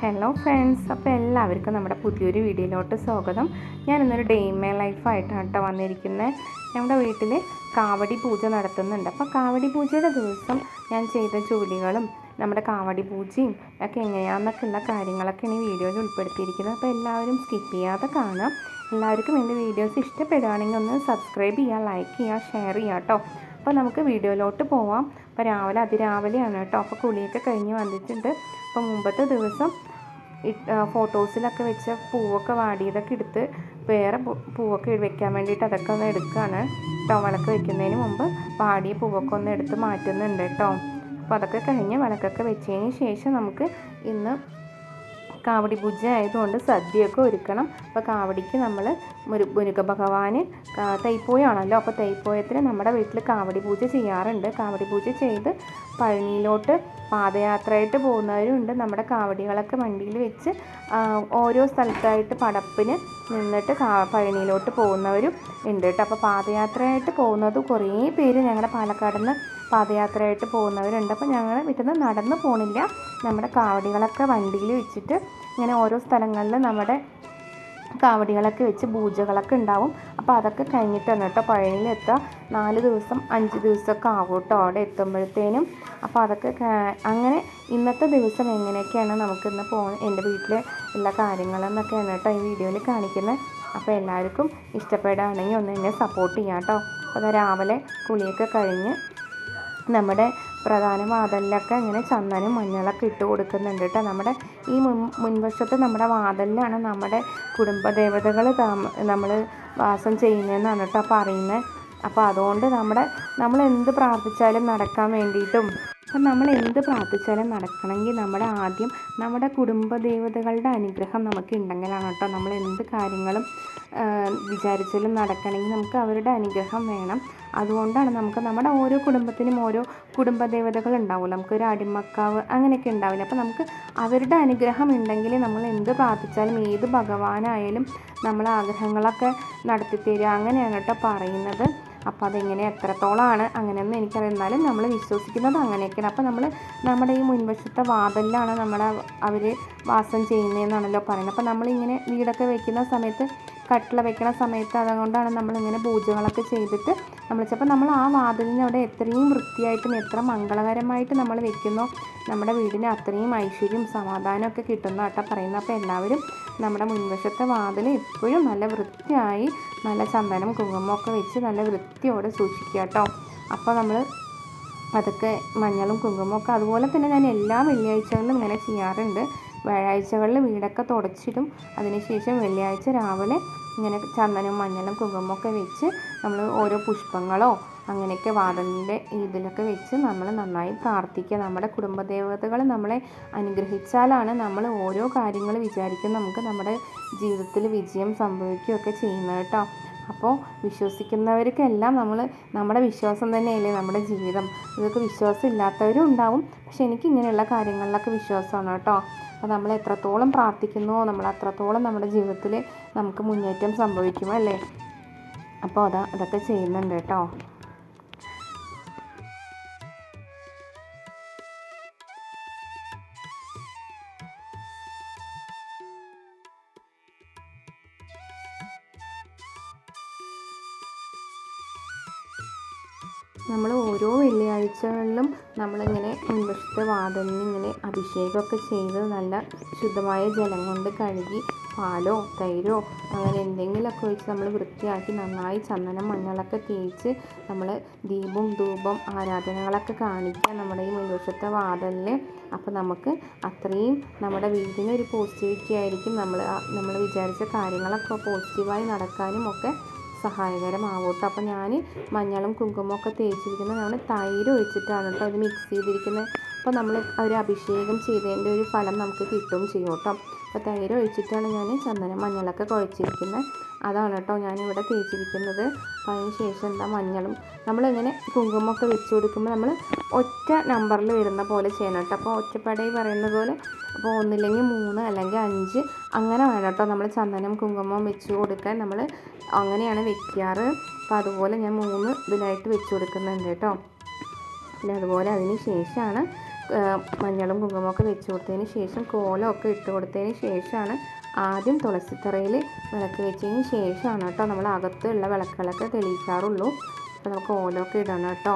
Hello friends അപ്പോൾ എല്ലാവർക്കും നമ്മുടെ പുതിയൊരു വീഡിയോയിലോട്ട് സ്വാഗതം. ഞാൻ ഇന്നൊരു ഡേ മേ ലൈഫായിട്ടാണ് കേട്ടോ വന്നിരിക്കുന്നത് നമ്മുടെ വീട്ടിൽ കാവടി പൂജ നടത്തുന്നുണ്ട്. അപ്പോൾ കാവടി പൂജയുടെ ദിവസം ഞാൻ ചെയ്ത ജോലികളും നമ്മുടെ കാവടി പൂജയും ഒക്കെ എങ്ങനെയാണെന്നൊക്കെയുള്ള കാര്യങ്ങളൊക്കെ ഈ വീഡിയോയിൽ ഉൾപ്പെടുത്തിയിരിക്കുന്നത്. അപ്പോൾ എല്ലാവരും സ്കിപ്പ് ചെയ്യാതെ കാണാം. എല്ലാവർക്കും എന്റെ വീഡിയോസ് ഇഷ്ടപ്പെടുകയാണെങ്കിൽ ഒന്ന് സബ്സ്ക്രൈബ് ചെയ്യുക ലൈക്ക് ചെയ്യുക ഷെയർ ചെയ്യുക കേട്ടോ അപ്പോൾ നമുക്ക് വീഡിയോയിലോട്ട് പോവാം. അപ്പോൾ രാവിലെ അതിരാവിലെയാണ് കേട്ടോ. അപ്പോൾ കുളിയൊക്കെ കഴിഞ്ഞ് വന്നിട്ടുണ്ട്. അപ്പോൾ മുമ്പത്തെ ദിവസം ഫോട്ടോസിലൊക്കെ വെച്ച പൂവൊക്കെ വാടിയതൊക്കെ എടുത്ത് വേറെ പൂവൊക്കെ വെക്കാൻ വേണ്ടിയിട്ട് അതൊക്കെ ഒന്ന് എടുക്കുകയാണ് കേട്ടോ വിളക്ക് വെക്കുന്നതിന് മുമ്പ് വാടിയ പൂവൊക്കെ ഒന്ന് എടുത്ത് മാറ്റുന്നുണ്ട് കേട്ടോ അപ്പോൾ അതൊക്കെ കഴിഞ്ഞ് വിളക്കൊക്കെ വെച്ചതിന് ശേഷം നമുക്ക് ഇന്ന് കാവടി പൂജ ആയതുകൊണ്ട് സദ്യയൊക്കെ ഒരുക്കണം. അപ്പോൾ കാവടിക്ക് നമ്മൾ മുരു മുരുക ഭഗവാന് തൈപ്പോയാണല്ലോ. അപ്പോൾ തൈപ്പോയത്തിന് നമ്മുടെ വീട്ടിൽ കാവടി പൂജ ചെയ്യാറുണ്ട്. കാവടി പൂജ ചെയ്ത് പഴനിയിലോട്ട് പാദയാത്രയായിട്ട് പോകുന്നവരുണ്ട്. നമ്മുടെ കാവടികളൊക്കെ വണ്ടിയിൽ വെച്ച് ഓരോ സ്ഥലത്തായിട്ട് പടപ്പിന് നിന്നിട്ട് പഴനിയിലോട്ട് പോകുന്നവരും ഉണ്ട് കേട്ടോ. അപ്പോൾ പാദയാത്രയായിട്ട് പോകുന്നത് കുറേ പേര് ഞങ്ങളുടെ പാലക്കാട് നിന്ന് പാദയാത്രയായിട്ട് പോകുന്നവരുണ്ട്. അപ്പോൾ ഞങ്ങൾ വീട്ടിൽ നിന്ന് നടന്ന് പോണില്ല. നമ്മുടെ കാവടികളൊക്കെ വണ്ടിയിൽ വെച്ചിട്ട് ഇങ്ങനെ ഓരോ സ്ഥലങ്ങളിൽ നമ്മുടെ കാവടികളൊക്കെ വെച്ച് പൂജകളൊക്കെ ഉണ്ടാവും. അപ്പോൾ അതൊക്കെ കഴിഞ്ഞിട്ട് കേട്ടോ പഴനിയിലെത്തുക നാല് ദിവസം അഞ്ച് ദിവസമൊക്കെ ആവും കേട്ടോ അവിടെ എത്തുമ്പോഴത്തേനും. അപ്പോൾ അതൊക്കെ അങ്ങനെ ഇന്നത്തെ ദിവസം എങ്ങനെയൊക്കെയാണ് നമുക്കിന്ന് പോ എന്റെ വീട്ടിലെ എല്ലാ കാര്യങ്ങളെന്നൊക്കെയാണ് കേട്ടോ ഈ വീഡിയോയിൽ കാണിക്കുന്നത്. അപ്പോൾ എല്ലാവർക്കും ഇഷ്ടപ്പെടുകയാണെങ്കിൽ ഒന്ന് എന്നെ സപ്പോർട്ട് ചെയ്യാം കേട്ടോ. അപ്പോൾ രാവിലെ കുളിയൊക്കെ കഴിഞ്ഞ് നമ്മുടെ പ്രധാന വാതിലിലൊക്കെ ഇങ്ങനെ ചന്ദനം മഞ്ഞളൊക്കെ ഇട്ട് കൊടുക്കുന്നുണ്ട് കേട്ടോ. നമ്മുടെ ഈ മുൻ മുൻവശത്ത് നമ്മുടെ വാതിലിലാണ് നമ്മുടെ കുടുംബദേവതകൾ താമ നമ്മൾ വാസം ചെയ്യുന്നതെന്നാണ് കേട്ടോ പറയുന്നത്. അപ്പോൾ അതുകൊണ്ട് നമ്മുടെ നമ്മൾ എന്ത് പ്രാർത്ഥിച്ചാലും നടക്കാൻ വേണ്ടിയിട്ടും അപ്പം നമ്മൾ എന്ത് പ്രാർത്ഥിച്ചാലും നടക്കണമെങ്കിൽ നമ്മുടെ ആദ്യം നമ്മുടെ കുടുംബ ദേവതകളുടെ അനുഗ്രഹം നമുക്ക് ഉണ്ടെങ്കിലാണ് കേട്ടോ. നമ്മൾ എന്ത് കാര്യങ്ങളും വിചാരിച്ചാലും നടക്കണമെങ്കിൽ നമുക്ക് അവരുടെ അനുഗ്രഹം വേണം. അതുകൊണ്ടാണ് നമുക്ക് നമ്മുടെ ഓരോ കുടുംബത്തിനും ഓരോ കുടുംബ ദേവതകൾ ഉണ്ടാവില്ല നമുക്കൊരു അടിമക്കാവ് അങ്ങനെയൊക്കെ ഉണ്ടാവില്ല? അപ്പോൾ നമുക്ക് അവരുടെ അനുഗ്രഹം ഉണ്ടെങ്കിൽ നമ്മൾ എന്ത് പ്രാർത്ഥിച്ചാലും ഏത് ഭഗവാനായാലും നമ്മളെ ആഗ്രഹങ്ങളൊക്കെ നടത്തി തരിക അങ്ങനെയാണ് കേട്ടോ പറയുന്നത്. അപ്പോൾ അതെങ്ങനെ എത്രത്തോളമാണ് അങ്ങനെയൊന്നും എനിക്കറിയാം എന്നാലും നമ്മൾ വിശ്വസിക്കുന്നത് അങ്ങനെയൊക്കെയാണ്. അപ്പോൾ നമ്മൾ നമ്മുടെ ഈ മുൻവശത്തെ വാതലിലാണ് നമ്മളെ അവർ വാസം ചെയ്യുന്നതെന്നാണല്ലോ പറയുന്നത്. അപ്പോൾ നമ്മളിങ്ങനെ വീടൊക്കെ വെക്കുന്ന സമയത്ത് കട്ടില വെക്കണ സമയത്ത് അതുകൊണ്ടാണ് നമ്മളിങ്ങനെ പൂജകളൊക്കെ ചെയ്തിട്ട് നമ്മൾ ചിലപ്പോൾ നമ്മൾ ആ വാതിലിന് അവിടെ എത്രയും വൃത്തിയായിട്ടും എത്ര മംഗളകരമായിട്ട് നമ്മൾ വെക്കുന്നോ നമ്മുടെ വീടിന് അത്രയും ഐശ്വര്യം സമാധാനമൊക്കെ കിട്ടുന്ന കേട്ടോ പറയുന്നത്. അപ്പോൾ എല്ലാവരും നമ്മുടെ മുൻവശത്തെ വാതിൽ എപ്പോഴും നല്ല വൃത്തിയായി നല്ല ചന്ദനം കുങ്കുമൊക്കെ വെച്ച് നല്ല വൃത്തിയോടെ സൂക്ഷിക്കുക കേട്ടോ. അപ്പോൾ നമ്മൾ അതൊക്കെ മഞ്ഞളും കുങ്കുമൊക്കെ അതുപോലെ തന്നെ ഞാൻ എല്ലാ വെള്ളിയാഴ്ചകളിലും ഇങ്ങനെ ചെയ്യാറുണ്ട്. വ്യാഴാഴ്ചകളിൽ വീടൊക്കെ തുടച്ചിടും. അതിനുശേഷം വെള്ളിയാഴ്ച രാവിലെ ഇങ്ങനെ ചന്ദനം മഞ്ഞളും കുങ്കുമൊക്കെ വെച്ച് നമ്മൾ ഓരോ പുഷ്പങ്ങളോ അങ്ങനെയൊക്കെ വാതിലിന്റെ ഇതിലൊക്കെ വെച്ച് നമ്മൾ നന്നായി പ്രാർത്ഥിക്കുക. നമ്മുടെ കുടുംബദേവതകൾ നമ്മളെ അനുഗ്രഹിച്ചാലാണ് നമ്മൾ ഓരോ കാര്യങ്ങൾ വിചാരിക്കും നമുക്ക് നമ്മുടെ ജീവിതത്തിൽ വിജയം സംഭവിക്കുകയൊക്കെ ചെയ്യുന്നത് കേട്ടോ. അപ്പോൾ വിശ്വസിക്കുന്നവർക്കെല്ലാം നമ്മൾ നമ്മുടെ വിശ്വാസം തന്നെയല്ലേ നമ്മുടെ ജീവിതം. ഇതൊക്കെ വിശ്വാസം ഇല്ലാത്തവരും ഉണ്ടാവും. പക്ഷെ എനിക്ക് ഇങ്ങനെയുള്ള കാര്യങ്ങളിലൊക്കെ വിശ്വാസമാണ് കേട്ടോ. അപ്പോൾ നമ്മൾ എത്രത്തോളം പ്രാർത്ഥിക്കുന്നുവോ നമ്മൾ അത്രത്തോളം നമ്മുടെ ജീവിതത്തിൽ നമുക്ക് മുന്നേറ്റം സംഭവിക്കും അല്ലേ അപ്പോൾ അതാ അതൊക്കെ ചെയ്യുന്നുണ്ട് കേട്ടോ. വെള്ളിയാഴ്ചകളിലും നമ്മളിങ്ങനെ മുൻവശത്തെ വാതിലിന് ഇങ്ങനെ അഭിഷേകമൊക്കെ ചെയ്ത് നല്ല ശുദ്ധമായ ജലം കൊണ്ട് കഴുകി പാലോ തൈരോ അങ്ങനെ എന്തെങ്കിലുമൊക്കെ ഒഴിച്ച് നമ്മൾ വൃത്തിയാക്കി നന്നായി ചന്ദനം മഞ്ഞളൊക്കെ തേച്ച് നമ്മൾ ദീപം ധൂപം ആരാധനകളൊക്കെ കാണിക്കുക നമ്മുടെ ഈ മുൻവശത്തെ വാതിലിന്. അപ്പോൾ നമുക്ക് അത്രയും നമ്മുടെ വീടിന് ഒരു പോസിറ്റിവിറ്റി ആയിരിക്കും നമ്മൾ നമ്മൾ വിചാരിച്ച കാര്യങ്ങളൊക്കെ പോസിറ്റീവായി നടക്കാനും ഒക്കെ സഹായകരമാവും അപ്പോൾ ഞാൻ മഞ്ഞളും കുങ്കുമൊക്കെ തേച്ചിരിക്കുന്നത് നമ്മൾ തൈര് ഒഴിച്ചിട്ടാണ് കേട്ടോ അത് മിക്സ് ചെയ്തിരിക്കുന്നത്. അപ്പോൾ നമ്മൾ ഒരു അഭിഷേകം ചെയ്തതിന്റെ ഒരു ഫലം നമുക്ക് കിട്ടും ചെയ്യും കേട്ടോ. അപ്പോൾ തൈര് ഒഴിച്ചിട്ടാണ് ഞാൻ ചന്ദനം മഞ്ഞളൊക്കെ കുഴച്ചിരിക്കുന്നത്. അതാണ് കേട്ടോ ഞാനിവിടെ തേച്ചിരിക്കുന്നത്. അപ്പോൾ അതിന് ശേഷം എന്താ മഞ്ഞളും. നമ്മളിങ്ങനെ കുങ്കുമൊക്കെ വെച്ച് കൊടുക്കുമ്പോൾ നമ്മൾ ഒറ്റ നമ്പറിൽ വരുന്ന പോലെ ചെയ്യണം കേട്ടോ. അപ്പോൾ ഒറ്റപ്പടയിൽ പറയുന്ന പോലെ അപ്പോൾ ഒന്നില്ലെങ്കിൽ മൂന്ന് അല്ലെങ്കിൽ അഞ്ച് അങ്ങനെ വേണം കേട്ടോ. നമ്മൾ ചന്ദനം കുങ്കുമം വെച്ച് കൊടുക്കാൻ നമ്മൾ അങ്ങനെയാണ് വെക്കാറ്. അപ്പോൾ അതുപോലെ ഞാൻ മൂന്ന് ഇതിലായിട്ട് വെച്ച് കൊടുക്കുന്നുണ്ട് കേട്ടോ. പിന്നെ അതുപോലെ അതിന് ശേഷമാണ് മഞ്ഞളും കുങ്കുമൊക്കെ വെച്ച് കൊടുത്തതിന് ശേഷം കോലമൊക്കെ ഇട്ട് കൊടുത്തതിന് ശേഷമാണ് ആദ്യം തുളസിത്തറയിൽ വിളക്ക് വെച്ചതിന് ശേഷമാണ് കേട്ടോ നമ്മൾ അകത്തുള്ള വിളക്കുകളൊക്കെ തെളിയിക്കാറുള്ളൂ. അപ്പോൾ നമുക്ക് ഓലൊക്കെ ഇടണം കേട്ടോ.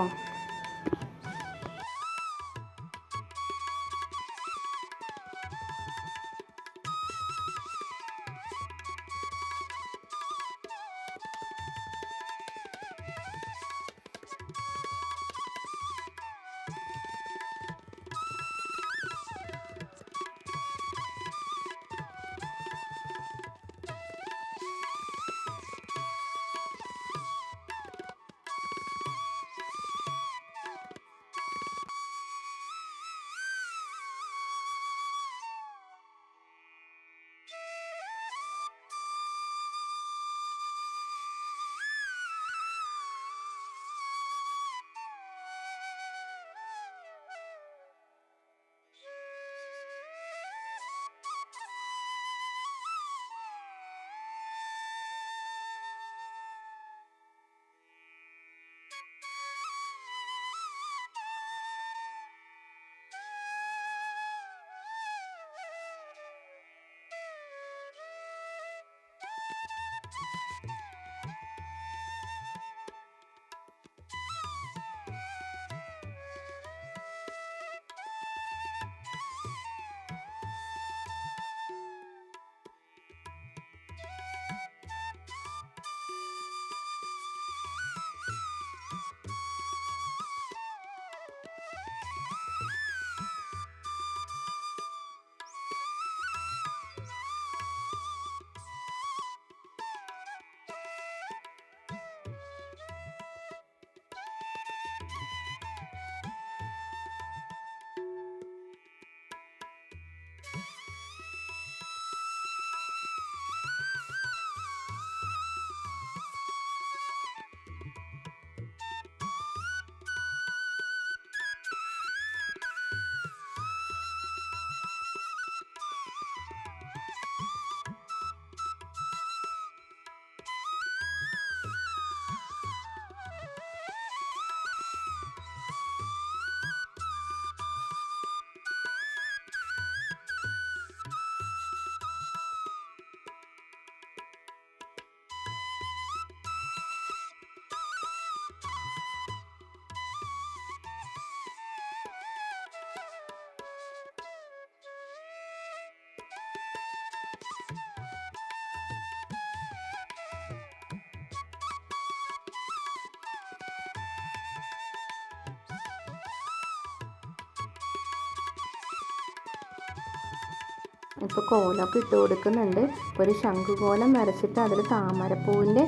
ഇപ്പോൾ കോലമൊക്കെ ഇട്ട് കൊടുക്കുന്നുണ്ട്. ഇപ്പോൾ ഒരു ശംഖുകോലം വരച്ചിട്ട് അതിൽ താമരപ്പൂവിന്റെ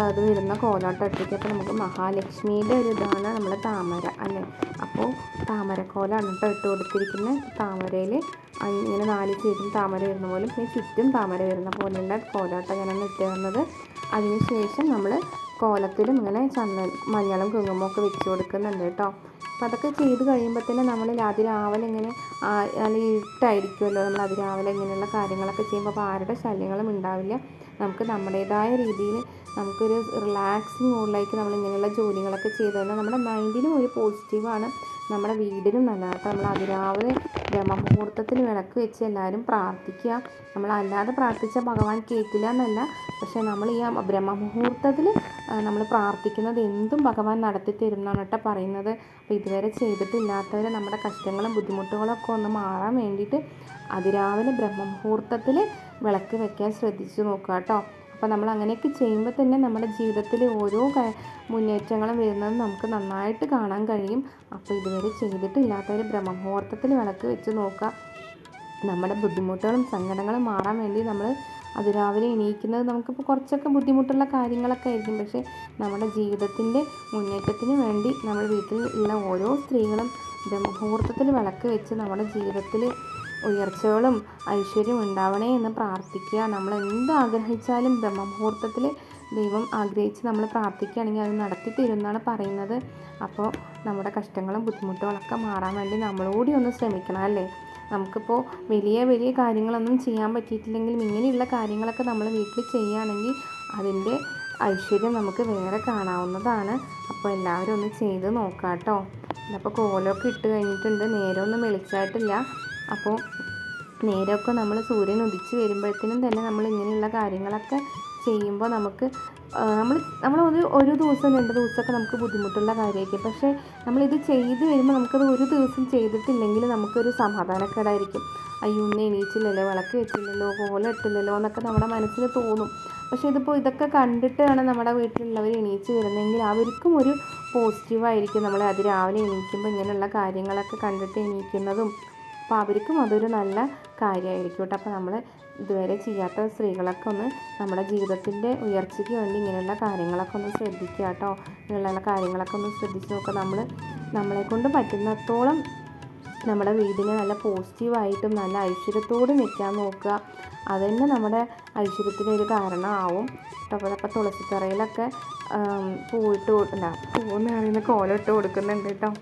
അത് വരുന്ന കോലോട്ട് ഇട്ടിട്ട് അപ്പോൾ നമുക്ക് മഹാലക്ഷ്മിയുടെ ഒരു ഇതാണ് നമ്മുടെ താമര അല്ലേ? അപ്പോൾ താമരക്കോലാണ് കേട്ടോ ഇട്ട് കൊടുത്തിരിക്കുന്നത് താമരയിൽ ഇങ്ങനെ നാല് സൈഡും താമര വരുന്ന പോലെ പിന്നെ ചുറ്റും താമര വരുന്ന പോലെയുള്ള കോലോട്ട ഞാനൊന്ന് ഇട്ട് തന്നത്. അതിനുശേഷം നമ്മൾ കോലത്തിലും ഇങ്ങനെ ചന്ദന മഞ്ഞളും കുങ്കുമൊക്കെ വെച്ച് കൊടുക്കുന്നുണ്ട് കേട്ടോ. അപ്പോൾ അതൊക്കെ ചെയ്ത് കഴിയുമ്പോൾ തന്നെ നമ്മൾ അതിരാവിലെ ഇങ്ങനെ നല്ല ഇരുട്ടായിരിക്കുമല്ലോ നമ്മൾ അതിരാവിലെ ഇങ്ങനെയുള്ള കാര്യങ്ങളൊക്കെ ചെയ്യുമ്പോൾ അപ്പോൾ ആരുടെ ശല്യങ്ങളും ഉണ്ടാവില്ല. നമുക്ക് നമ്മുടേതായ രീതിയിൽ നമുക്കൊരു റിലാക്സിങ് മൂഡിലേക്ക് നമ്മൾ ഇങ്ങനെയുള്ള ജോലികളൊക്കെ ചെയ്ത് തന്നെ നമ്മുടെ മൈൻഡിനും ഒരു പോസിറ്റീവാണ് നമ്മുടെ വീടിനും നല്ലതാണ് നമ്മൾ അതിരാവിലെ ബ്രഹ്മമുഹൂർത്തത്തിൽ വിളക്ക് വെച്ച് എല്ലാവരും പ്രാർത്ഥിക്കുക. നമ്മൾ അല്ലാതെ പ്രാർത്ഥിച്ചാൽ ഭഗവാൻ കേൾക്കില്ല എന്നല്ല. പക്ഷേ നമ്മൾ ഈ ബ്രഹ്മമുഹൂർത്തത്തിൽ നമ്മൾ പ്രാർത്ഥിക്കുന്നത് എന്തും ഭഗവാൻ നടത്തി തരുന്നതാണ് കേട്ടോ പറയുന്നത്. അപ്പോൾ ഇതുവരെ ചെയ്തിട്ടില്ലാത്തവർ നമ്മുടെ കഷ്ടങ്ങളും ബുദ്ധിമുട്ടുകളൊക്കെ ഒന്ന് മാറാൻ വേണ്ടിയിട്ട് അതിരാവിലെ ബ്രഹ്മമുഹൂർത്തത്തിൽ വിളക്ക് വെക്കാൻ ശ്രദ്ധിച്ചു നോക്കുക കേട്ടോ. അപ്പോൾ നമ്മൾ അങ്ങനെയൊക്കെ ചെയ്യുമ്പോൾ തന്നെ നമ്മുടെ ജീവിതത്തിൽ ഓരോ മുന്നേറ്റങ്ങളും വരുന്നത് നമുക്ക് നന്നായിട്ട് കാണാൻ കഴിയും. അപ്പോൾ ഇതുവരെ ചെയ്തിട്ടില്ലാത്തവർ ബ്രഹ്മമുഹൂർത്തത്തിൽ വിളക്ക് വെച്ച് നോക്കുക നമ്മുടെ ബുദ്ധിമുട്ടുകളും സങ്കടങ്ങളും മാറാൻ വേണ്ടി നമ്മൾ അതിരാവിലെ എണീക്കുന്നത് നമുക്കിപ്പോൾ കുറച്ചൊക്കെ ബുദ്ധിമുട്ടുള്ള കാര്യങ്ങളൊക്കെ ആയിരിക്കും. പക്ഷേ നമ്മുടെ ജീവിതത്തിന്റെ മുന്നേറ്റത്തിന് വേണ്ടി നമ്മുടെ വീട്ടിൽ ഉള്ള ഓരോ സ്ത്രീകളും ബ്രഹ്മമുഹൂർത്തത്തിൽ വിളക്ക് വെച്ച് നമ്മുടെ ജീവിതത്തിൽ ഉയർച്ചകളും ഐശ്വര്യം ഉണ്ടാവണേ എന്ന് പ്രാർത്ഥിക്കുക. നമ്മൾ എന്ത് ആഗ്രഹിച്ചാലും ബ്രഹ്മമുഹൂർത്തത്തിൽ ദൈവം ആഗ്രഹിച്ച് നമ്മൾ പ്രാർത്ഥിക്കുകയാണെങ്കിൽ അത് നടത്തി തരുമെന്നാണ് പറയുന്നത്. അപ്പോൾ നമ്മുടെ കഷ്ടങ്ങളും ബുദ്ധിമുട്ടുകളൊക്കെ മാറാൻ വേണ്ടി നമ്മളോടി ഒന്ന് ശ്രമിക്കണം അല്ലേ? നമുക്കിപ്പോൾ വലിയ വലിയ കാര്യങ്ങളൊന്നും ചെയ്യാൻ പറ്റിയിട്ടില്ലെങ്കിലും ഇങ്ങനെയുള്ള കാര്യങ്ങളൊക്കെ നമ്മൾ വീട്ടിൽ ചെയ്യുകയാണെങ്കിൽ അതിന്റെ ഐശ്വര്യം നമുക്ക് വേറെ കാണാവുന്നതാണ്. അപ്പോൾ എല്ലാവരും ഒന്ന് ചെയ്ത് നോക്കാം കേട്ടോ അപ്പോൾ കോലമൊക്കെ ഇട്ട് കഴിഞ്ഞിട്ടുണ്ട്. നേരമൊന്നും വെളിച്ചായിട്ടില്ല അപ്പോൾ നേരമൊക്കെ നമ്മൾ സൂര്യൻ ഉദിച്ച് വരുമ്പോഴത്തേനും തന്നെ നമ്മൾ ഇങ്ങനെയുള്ള കാര്യങ്ങളൊക്കെ ചെയ്യുമ്പോൾ നമുക്ക് നമ്മൾ നമ്മൾ ഒരു ഒരു ദിവസം രണ്ട് ദിവസമൊക്കെ നമുക്ക് ബുദ്ധിമുട്ടുള്ള കാര്യമായിരിക്കും. പക്ഷേ നമ്മളിത് ചെയ്ത് വരുമ്പോൾ നമുക്കത് ഒരു ദിവസം ചെയ്തിട്ടില്ലെങ്കിൽ നമുക്കൊരു സമാധാനക്കേടായിരിക്കും. അയ്യോ ഒന്ന് എണീച്ചില്ലല്ലോ വിളക്ക് വെച്ചില്ലല്ലോ കോല ഇട്ടില്ലല്ലോ എന്നൊക്കെ നമ്മുടെ മനസ്സിൽ തോന്നും. പക്ഷേ ഇതിപ്പോൾ ഇതൊക്കെ കണ്ടിട്ടാണ് നമ്മുടെ വീട്ടിലുള്ളവർ എണീച്ച് വരുന്നതെങ്കിൽ അവർക്കും ഒരു പോസിറ്റീവായിരിക്കും നമ്മൾ അത് രാവിലെ എണീക്കുമ്പോൾ ഇങ്ങനെയുള്ള കാര്യങ്ങളൊക്കെ കണ്ടിട്ട് എണീക്കുന്നതും അപ്പോൾ അവർക്കും അതൊരു നല്ല കാര്യമായിരിക്കും കേട്ടോ. അപ്പോൾ നമ്മൾ ഇതുവരെ ചെയ്യാത്ത സ്ത്രീകളൊക്കെ ഒന്ന് നമ്മുടെ ജീവിതത്തിന്റെ ഉയർച്ചയ്ക്ക് വേണ്ടി ഇങ്ങനെയുള്ള കാര്യങ്ങളൊക്കെ ഒന്ന് ശ്രദ്ധിക്കുക കേട്ടോ. ഇങ്ങനെയുള്ള കാര്യങ്ങളൊക്കെ ഒന്ന് ശ്രദ്ധിച്ച് നോക്കുക. നമ്മൾ നമ്മളെക്കൊണ്ട് പറ്റുന്നിടത്തോളം നമ്മുടെ വീടിനെ നല്ല പോസിറ്റീവായിട്ടും നല്ല ഐശ്വര്യത്തോട് നിൽക്കാൻ നോക്കുക. അത് തന്നെ നമ്മുടെ ഐശ്വര്യത്തിന് ഒരു കാരണമാവും. അപ്പോൾ അപ്പോൾ തുളസിത്തറയിലൊക്കെ പൂവിട്ട് കൊടുക്കണ്ട പൂവെന്ന് പറയുന്ന കോലം ഇട്ട് കൊടുക്കുന്നുണ്ട് കേട്ടോ.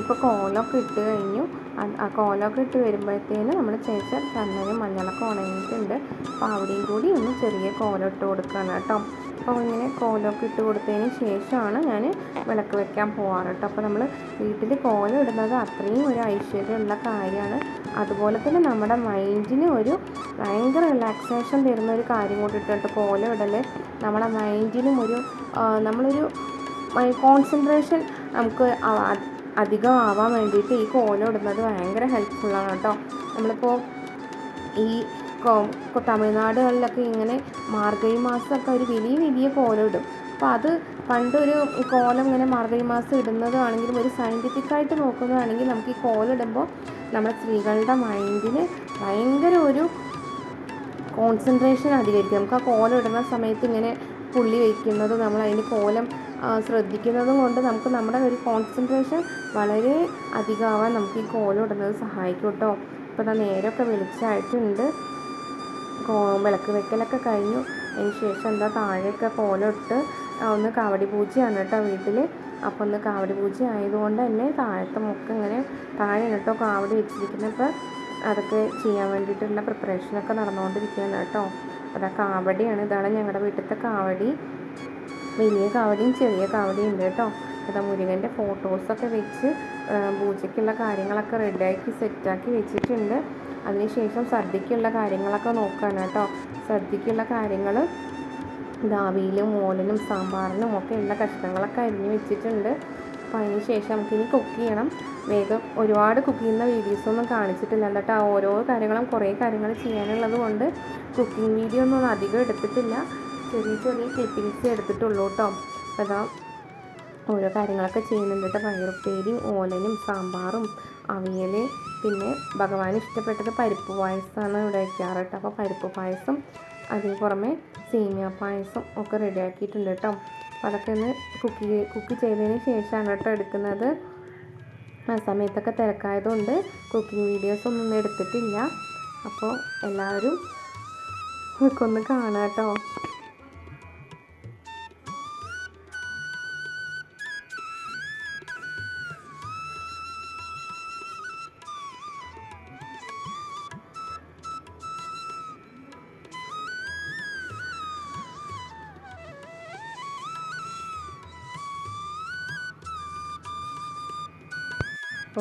ഇപ്പോൾ കോലമൊക്കെ ഇട്ട് കഴിഞ്ഞു. ആ കോലമൊക്കെ ഇട്ട് വരുമ്പോഴത്തേന് നമ്മൾ ചേച്ച തന്നെ മഞ്ഞളൊക്കെ ഉണങ്ങിയിട്ടുണ്ട്. അപ്പോൾ അവിടെയും കൂടി ഒന്ന് ചെറിയ കോലം ഇട്ട് കൊടുക്കുകയാണ് കേട്ടോ. അപ്പോൾ ഇങ്ങനെ കോലമൊക്കെ ഇട്ട് കൊടുത്തതിന് ശേഷമാണ് ഞാൻ വിളക്ക് വെക്കാൻ പോകാറ് കേട്ടോ. അപ്പോൾ നമ്മൾ വീട്ടിൽ കോലം ഇടുന്നത് അത്രയും ഒരു ഐശ്വര്യമുള്ള കാര്യമാണ്. അതുപോലെ തന്നെ നമ്മുടെ മൈൻഡിന് ഒരു ഭയങ്കര റിലാക്സേഷൻ തരുന്ന ഒരു കാര്യം കൂടി ഇട്ടിട്ട് കോലം ഇടൽ നമ്മുടെ മൈൻഡിനും ഒരു നമ്മളൊരു കോൺസെൻട്രേഷൻ നമുക്ക് അധികം ആവാൻ വേണ്ടിയിട്ട് ഈ കോലം ഇടുന്നത് ഭയങ്കര ഹെൽപ്ഫുള്ളാണ് കേട്ടോ. നമ്മളിപ്പോൾ ഈ തമിഴ്നാടുകളിലൊക്കെ ഇങ്ങനെ മാർഗഴി മാസമൊക്കെ ഒരു വലിയ വലിയ കോലം ഇടും. അപ്പോൾ അത് പണ്ടൊരു കോലം ഇങ്ങനെ മാർഗഴി മാസം ഇടുന്നതാണെങ്കിലും ഒരു സയന്റിഫിക്കായിട്ട് നോക്കുന്നതാണെങ്കിൽ നമുക്ക് ഈ കോലം ഇടുമ്പോൾ നമ്മുടെ സ്ത്രീകളുടെ മൈൻഡിന് ഭയങ്കര ഒരു കോൺസെൻട്രേഷൻ അധികരിക്കും. നമുക്ക് ആ കോലം ഇടുന്ന സമയത്ത് ഇങ്ങനെ പുള്ളി വയ്ക്കുന്നത് നമ്മൾ അതിന് കോലം ശ്രദ്ധിക്കുന്നതും കൊണ്ട് നമുക്ക് നമ്മുടെ ഒരു കോൺസെൻട്രേഷൻ വളരെ അധികമാവാൻ നമുക്ക് ഈ കോലം ഇടുന്നത് സഹായിക്കും കേട്ടോ. ഇപ്പോൾ ഞാൻ നേരമൊക്കെ വെളിച്ചായിട്ടുണ്ട്. കോ വിളക്ക് വെക്കലൊക്കെ കഴിഞ്ഞു. അതിന് ശേഷം എന്താ താഴെയൊക്കെ കോലം ഇട്ട് ഒന്ന് കാവടി പൂജയാണ് കേട്ടോ വീട്ടിൽ അപ്പോൾ ഒന്ന് കാവടി പൂജ ആയതുകൊണ്ട് തന്നെ താഴത്തെ മുക്ക് ഇങ്ങനെ താഴെ കേട്ടോ കാവടി വെച്ചിരിക്കുന്നപ്പോൾ അതൊക്കെ ചെയ്യാൻ വേണ്ടിയിട്ടുള്ള പ്രിപ്പറേഷനൊക്കെ നടന്നുകൊണ്ടിരിക്കുകയാണ് കേട്ടോ. അതാ കാവടിയാണ്. ഇതാണ് ഞങ്ങളുടെ വീട്ടിലത്തെ കാവടി. വലിയ കാവടിയും ചെറിയ കാവടിയും ഉണ്ട് കേട്ടോ. അതാ മുരുകന്റെ ഫോട്ടോസൊക്കെ വെച്ച് പൂജയ്ക്കുള്ള കാര്യങ്ങളൊക്കെ റെഡിയാക്കി സെറ്റാക്കി വെച്ചിട്ടുണ്ട്. അതിനുശേഷം സദ്യക്കുള്ള കാര്യങ്ങളൊക്കെ നോക്കുകയാണ് കേട്ടോ. സദ്യക്കുള്ള കാര്യങ്ങൾ ദാവിയിലും മോലിനും സാമ്പാറിനും ഒക്കെ ഉള്ള കഷ്ണങ്ങളൊക്കെ അരിഞ്ഞ് വെച്ചിട്ടുണ്ട്. അപ്പോൾ അതിന് ശേഷം നമുക്കിനി കുക്ക് ചെയ്യണം. വേഗം ഒരുപാട് കുക്ക് ചെയ്യുന്ന വീഡിയോസൊന്നും കാണിച്ചിട്ടില്ല എന്നിട്ട് ഓരോ കാര്യങ്ങളും കുറേ കാര്യങ്ങൾ ചെയ്യാനുള്ളത് കൊണ്ട് കുക്കിംഗ് വീഡിയോ ഒന്നും അധികം എടുത്തിട്ടില്ല. ചെറിയ ചെറിയ ക്ലിപ്പിങ്സ് എടുത്തിട്ടുള്ളൂ കേട്ടോ. അപ്പോൾ അതാ ഓരോ കാര്യങ്ങളൊക്കെ ചെയ്യുന്നുണ്ട് കേട്ടോ. പയറുപ്പേരിയും ഓലനും സാമ്പാറും അവിയൽ പിന്നെ ഭഗവാൻ ഇഷ്ടപ്പെട്ടത് പരിപ്പ് പായസമാണ് ഇവിടെ വയ്ക്കാറ് കേട്ടോ. അപ്പോൾ പരിപ്പ് പായസം അതിന് പുറമെ സേമിയ പായസം ഒക്കെ റെഡിയാക്കിയിട്ടുണ്ട് കേട്ടോ. അതൊക്കെ ഒന്ന് കുക്ക് കുക്ക് ചെയ്തതിന് ശേഷമാണ് കേട്ടോ എടുക്കുന്നത്. ആ സമയത്തൊക്കെ തിരക്കായതുകൊണ്ട് കുക്കിംഗ് വീഡിയോസ് ഒന്നും എടുത്തിട്ടില്ല. അപ്പോൾ എല്ലാവരും ഒന്ന് കാണാം കേട്ടോ.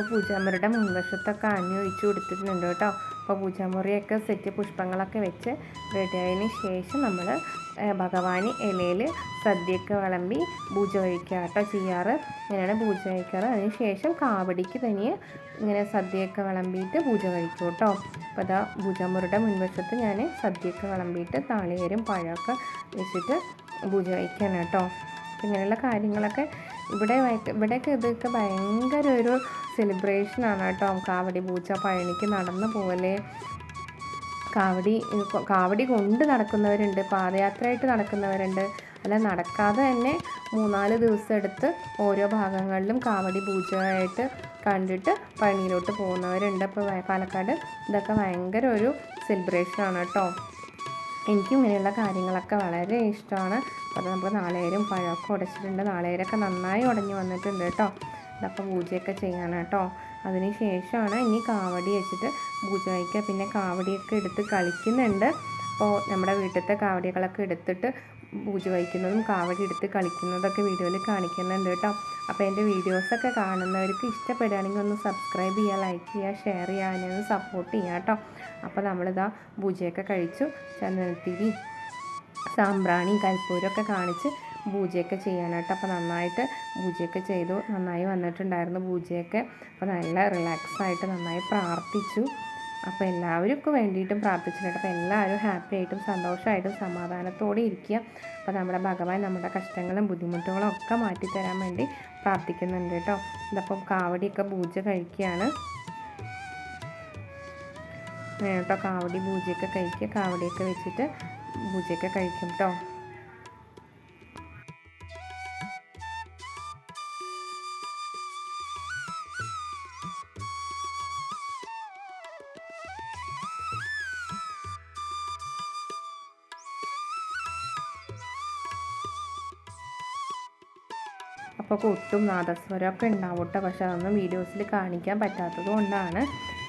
പൂജാമുറിയുടെ മുൻവശത്തൊക്കെ അഞ്ഞു ഒഴിച്ച് കൊടുത്തിട്ടുണ്ട് കേട്ടോ. അപ്പോൾ പൂജാമുറിയൊക്കെ സെറ്റ് പുഷ്പങ്ങളൊക്കെ വെച്ച് റെഡിയായതിന് ശേഷം നമ്മൾ ഭഗവാന് ഇലയിൽ സദ്യയൊക്കെ വിളമ്പി പൂജ കഴിക്കുക കേട്ടോ ചെയ്യാറ്. ഇങ്ങനെയാണ് പൂജ കഴിക്കാറ്. അതിന് ശേഷം കാവടിക്ക് തനിയെ ഇങ്ങനെ സദ്യയൊക്കെ വിളമ്പിയിട്ട് പൂജ കഴിക്കും കേട്ടോ. അപ്പോൾ അതാ പൂജാമുറിയുടെ മുൻവശത്ത് ഞാൻ സദ്യയൊക്കെ വിളമ്പിയിട്ട് താളിയേരും പഴമൊക്കെ വെച്ചിട്ട് പൂജ കഴിക്കാനാണ് കേട്ടോ. ഇങ്ങനെയുള്ള കാര്യങ്ങളൊക്കെ ഇവിടെ ഇവിടെയൊക്കെ ഇതൊക്കെ ഭയങ്കര ഒരു സെലിബ്രേഷനാണ് കേട്ടോ. കാവടി പൂച്ച പഴനിക്ക് നടന്നു പോലെ കാവടി കാവടി കൊണ്ട് നടക്കുന്നവരുണ്ട് പാദയാത്രയായിട്ട് നടക്കുന്നവരുണ്ട്. അല്ല നടക്കാതെ തന്നെ മൂന്നാൽ ദിവസം എടുത്ത് ഓരോ ഭാഗങ്ങളിലും കാവടി പൂജയായിട്ട് കണ്ടിട്ട് പഴനിയിലോട്ട് പോകുന്നവരുണ്ട്. അപ്പോൾ പാലക്കാട് ഇതൊക്കെ ഭയങ്കര ഒരു സെലിബ്രേഷനാണ് കേട്ടോ. എനിക്കും ഇങ്ങനെയുള്ള കാര്യങ്ങളൊക്കെ വളരെ ഇഷ്ടമാണ്. അപ്പോൾ നമുക്ക് നാളേരും പഴമൊക്കെ ഉടച്ചിട്ടുണ്ട്. നാളേരൊക്കെ നന്നായി ഉടഞ്ഞു വന്നിട്ടുണ്ട് കേട്ടോ. ഇതപ്പോൾ പൂജയൊക്കെ ചെയ്യാൻ കേട്ടോ. അതിന് ശേഷമാണ് ഇനി കാവടി വെച്ചിട്ട് പൂജ വയ്ക്കുക പിന്നെ കാവടിയൊക്കെ എടുത്ത് കളിക്കുന്നുണ്ട്. അപ്പോൾ നമ്മുടെ വീട്ടിലത്തെ കാവടികളൊക്കെ എടുത്തിട്ട് പൂജ വയ്ക്കുന്നതും കാവടി എടുത്ത് കളിക്കുന്നതൊക്കെ വീഡിയോയിൽ കാണിക്കുന്നുണ്ട് കേട്ടോ. അപ്പോൾ എന്റെ വീഡിയോസൊക്കെ കാണുന്നവർക്ക് ഇഷ്ടപ്പെടുകയാണെങ്കിൽ ഒന്ന് സബ്സ്ക്രൈബ് ചെയ്യുക ലൈക്ക് ചെയ്യുക ഷെയർ ചെയ്യുക അതിനെ ഒന്ന് സപ്പോർട്ട് ചെയ്യുക കേട്ടോ. അപ്പോൾ നമ്മളിതാ പൂജയൊക്കെ കഴിച്ചു. ചന്ദനത്തിരി സാമ്പ്രാണി കൽപ്പൂരമൊക്കെ കാണിച്ച് പൂജയൊക്കെ ചെയ്യാനായിട്ട് അപ്പോൾ നന്നായിട്ട് പൂജയൊക്കെ ചെയ്തു. നന്നായി വന്നിട്ടുണ്ടായിരുന്നു പൂജയൊക്കെ. അപ്പോൾ നല്ല റിലാക്സ് ആയിട്ട് നന്നായി പ്രാർത്ഥിച്ചു. അപ്പോൾ എല്ലാവർക്കും വേണ്ടിയിട്ടും പ്രാർത്ഥിച്ചിട്ടുണ്ട്. അപ്പോൾ എല്ലാവരും ഹാപ്പി ആയിട്ടും സന്തോഷമായിട്ടും സമാധാനത്തോടെ ഇരിക്കുക. അപ്പോൾ നമ്മുടെ ഭഗവാൻ നമ്മുടെ കഷ്ടങ്ങളും ബുദ്ധിമുട്ടുകളും ഒക്കെ മാറ്റിത്തരാൻ വേണ്ടി പ്രാർത്ഥിക്കുന്നുണ്ട് കേട്ടോ. ഇതപ്പം കാവടിയൊക്കെ പൂജ കഴിക്കുകയാണ്. കേട്ടോ കാവടി പൂജയൊക്കെ കഴിക്കുക. കാവടിയൊക്കെ വെച്ചിട്ട് പൂജയൊക്കെ കഴിക്കും കേട്ടോ. അപ്പോൾ കൊട്ടും നാദസ്വരമൊക്കെ ഉണ്ടാവും കേട്ടോ പക്ഷെ അതൊന്നും വീഡിയോസിൽ കാണിക്കാൻ പറ്റാത്തത് കൊണ്ടാണ്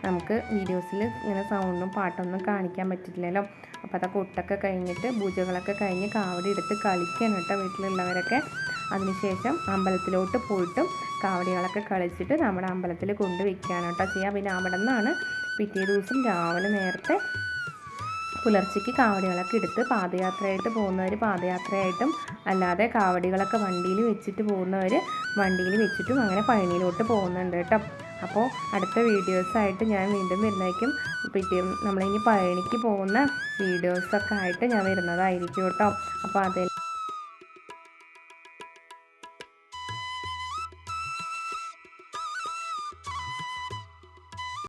നമുക്ക് വീഡിയോസിൽ ഇങ്ങനെ സൗണ്ടും പാട്ടൊന്നും കാണിക്കാൻ പറ്റില്ലല്ലോ അപ്പോൾ അതൊക്കെ കൊട്ടൊക്കെ കഴിഞ്ഞിട്ട് പൂജകളൊക്കെ കഴിഞ്ഞ് കാവടി എടുത്ത് കളിക്കാൻ കേട്ടോ വീട്ടിലുള്ളവരൊക്കെ. അതിനുശേഷം അമ്പലത്തിലോട്ട് പോയിട്ടും കാവടികളൊക്കെ കളിച്ചിട്ട് നമ്മുടെ അമ്പലത്തിൽ കൊണ്ടുവയ്ക്കുകയാണ് കേട്ടോ ചെയ്യുക. പിന്നെ അവിടെ നിന്നാണ് പിറ്റേ ദിവസം രാവിലെ നേരത്തെ പുലർച്ചയ്ക്ക് കാവടികളൊക്കെ എടുത്ത് പാദയാത്രയായിട്ട് പോകുന്നവർ പാദയാത്രയായിട്ടും അല്ലാതെ കാവടികളൊക്കെ വണ്ടിയിൽ വെച്ചിട്ട് പോകുന്നവർ വണ്ടിയിൽ വെച്ചിട്ടും അങ്ങനെ പഴനിയിലോട്ട് പോകുന്നുണ്ട് കേട്ടോ. അപ്പോൾ അടുത്ത വീഡിയോസായിട്ട് ഞാൻ വീണ്ടും വരുന്നതായിരിക്കും. പിറ്റേ നമ്മളിനി പഴനിക്ക് പോകുന്ന വീഡിയോസൊക്കെ ആയിട്ട് ഞാൻ വരുന്നതായിരിക്കും കേട്ടോ. അപ്പോൾ അതിൽ